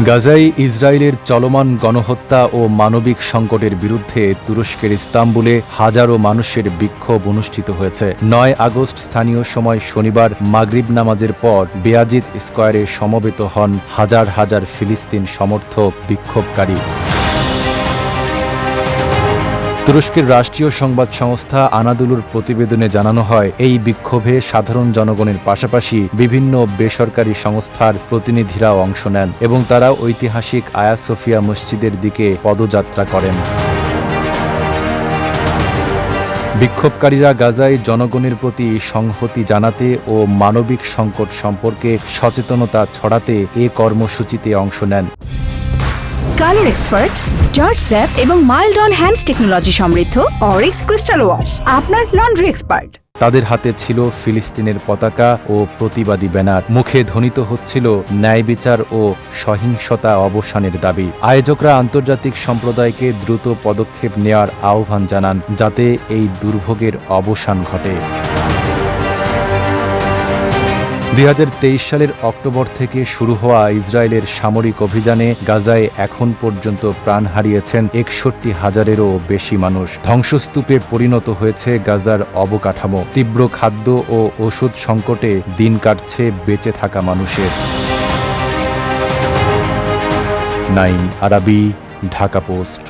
গাজায় ইসরায়েলের চলমান গণহত্যা ও মানবিক সংকটের বিরুদ্ধে তুরস্কের ইস্তাম্বুলে হাজারো মানুষের বিক্ষোভ অনুষ্ঠিত হয়েছে। নয় আগস্ট স্থানীয় সময় শনিবার মাগরিব নামাজের পর বেয়াজিদ স্কোয়ারে সমবেত হন হাজার হাজার ফিলিস্তিন সমর্থক বিক্ষোভকারী। তুরস্কের রাষ্ট্রীয় সংবাদ সংস্থা আনাদুলুর প্রতিবেদনে জানানো হয়, এই বিক্ষোভে সাধারণ জনগণের পাশাপাশি বিভিন্ন বেসরকারি সংস্থার প্রতিনিধিরাও অংশ নেন এবং তারা ঐতিহাসিক আয়া সোফিয়া মসজিদের দিকে পদযাত্রা করেন। বিক্ষোভকারীরা গাজায় জনগণের প্রতি সংহতি জানাতে ও মানবিক সংকট সম্পর্কে সচেতনতা ছড়াতে এ কর্মসূচিতে অংশ নেন। কালার এক্সপার্ট জর্জ স্যাপ এবং মাইল্ড অন হ্যান্ডস টেকনোলজি সমৃদ্ধ অরিক্স ক্রিস্টাল ওয়াশ, আপনার লন্ড্রি এক্সপার্ট। তাদের হাতে ছিল ফিলিস্তিনের পতাকা ও প্রতিবাদী ব্যানার। মুখে ধ্বনিত হচ্ছিল ন্যায় বিচার ও সহিংসতা অবসানের দাবি। আয়োজকরা আন্তর্জাতিক সম্প্রদায়কে দ্রুত পদক্ষেপ নেওয়ার আহ্বান জানান, যাতে এই দুর্ভোগের অবসান ঘটে। দুই হাজার তেইশ সালের অক্টোবর থেকে শুরু হওয়া ইসরায়েলের সামরিক অভিযানে গাজায় এখন পর্যন্ত প্রাণ হারিয়েছেন একষট্টি হাজারেরও বেশি মানুষ। ধ্বংসস্তূপে পরিণত হয়েছে গাজার অবকাঠামো। তীব্র খাদ্য ও ওষুধ সংকটে দিন কাটছে বেঁচে থাকা মানুষের। নাইন আরাবি, ঢাকা পোস্ট।